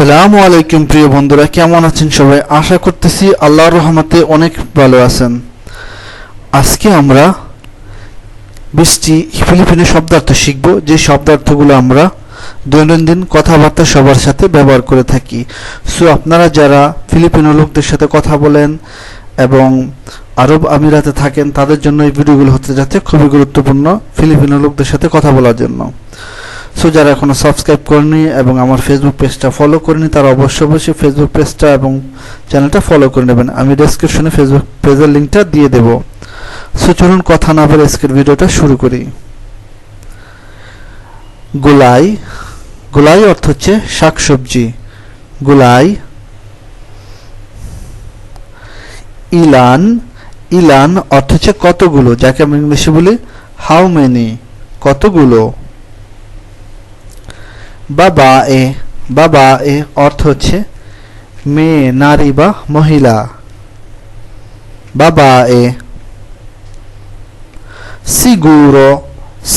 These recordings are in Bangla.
আসসালামু আলাইকুম, প্রিয় বন্ধুরা, কেমন আছেন সবাই? আশা করতেছি আল্লাহর রহমতে অনেক ভালো আছেন। আজকে আমরা বৃষ্টি ফিলিপিনের শব্দার্থ শিখব, যে শব্দার্থগুলো আমরা দৈনন্দিন কথাবার্তা সবার সাথে ব্যবহার করে থাকি। সো আপনারা যারা ফিলিপিনো লোকদের সাথে কথা বলেন এবং আরব আমিরাতে থাকেন, তাদের জন্য এই ভিডিওগুলো হতে যাচ্ছে খুবই গুরুত্বপূর্ণ ফিলিপিনো লোকদের সাথে কথা বলার জন্য। সো যারা এখনও সাবস্ক্রাইব করেনি এবং আমার ফেসবুক পেজটা ফলো করেনি, তারা অবশ্যই অবশ্যই ফেসবুক পেজটা এবং চ্যানেলটা ফলো করে নেবেন। আমি ডেসক্রিপশনে ফেসবুক পেজের লিঙ্কটা দিয়ে দেব। সো চলুন কথা না বলে আজকের ভিডিওটা শুরু করি। গোলাই গোলাই অর্থ হচ্ছে শাকসবজি। গোলাই, ইলান ইলান অর্থ হচ্ছে কতগুলো, যাকে আমরা ইংলিশে বলি হাউ মেনি কতগুলো? বাবা এ বাবা এ অর্থ হচ্ছে মেয়ে, নারী বা মহিলা। বাবা এ সিগুরো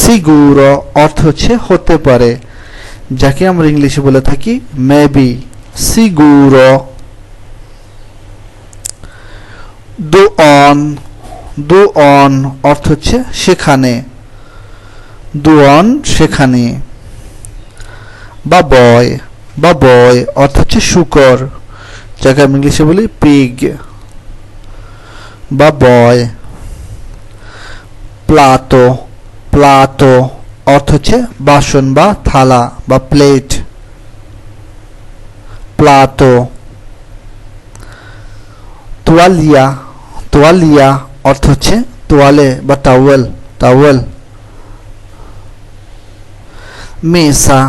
সিগুরো অর্থ হচ্ছে হতে পারে, যাকে আমরা ইংলিশে বলে থাকি মেবি সিগুরো দু অন দু অন অর্থ হচ্ছে সেখানে দুয়ন সেখানে। বা বয় বা বয় অর্থ হচ্ছে শুকর, যাকে আমি ইংলিশে বলি পিগ বা বয় প্লাতো প্লাতো অর্থ হচ্ছে বাসন বা থালা বা প্লেট প্লাতো তোয়ালিয়া তোয়ালিয়া অর্থ হচ্ছে তোয়ালে বা টাওয়েল টাওয়েল মেসা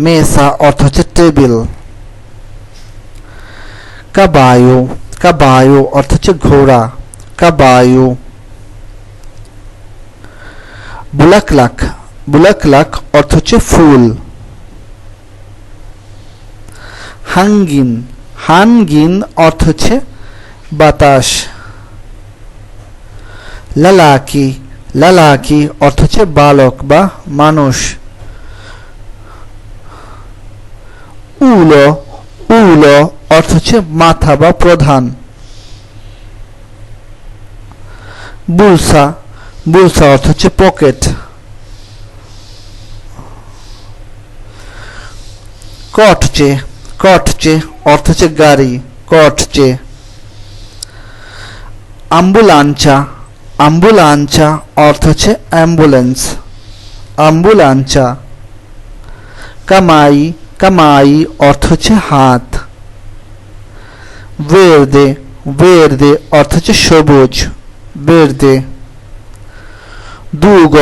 মেসা অর্থ হচ্ছে টেবিল কাবায়ু কাবায়ু অর্থ হচ্ছে ঘোড়া কাবায়ু বুলাকলাক বুলাকলাক অর্থ হচ্ছে ফুল হাঙ্গিন হানগিন অর্থ হচ্ছে বাতাস লালাকি লালাকি অর্থ হচ্ছে বালক বা মানুষ উলো, উল অর্থ হচ্ছে মাথা বা প্রধান। বুলসা বুলসা অর্থ হচ্ছে পকেট। কটচে কটচে অর্থ হচ্ছে গাড়ি, কটচে। আম্বুলাঞ্চা আম্বুলাঞ্চা অর্থ হচ্ছে অ্যাম্বুলেন্স, আম্বুলাঞ্চা। কামাই কামাই অর্থ হচ্ছে হাত। ভেরদে ভেরদে অর্থ হচ্ছে সবুজ। ভেরদে দুগ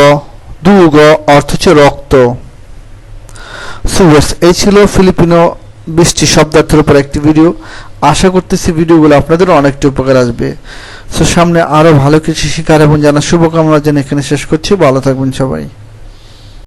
দুগ অর্থ হচ্ছে রক্ত। সুবেস এই ছিল ফিলিপিনো বৃষ্টি শব্দার্থের উপর একটি ভিডিও। আশা করতেছি ভিডিওগুলো আপনাদের অনেকটা উপকার আসবে। সো সামনে আরও ভালো কিছু শেখার এবং জানার শুভকামনা জেনে এখানে শেষ করছি। ভালো থাকবেন সবাই।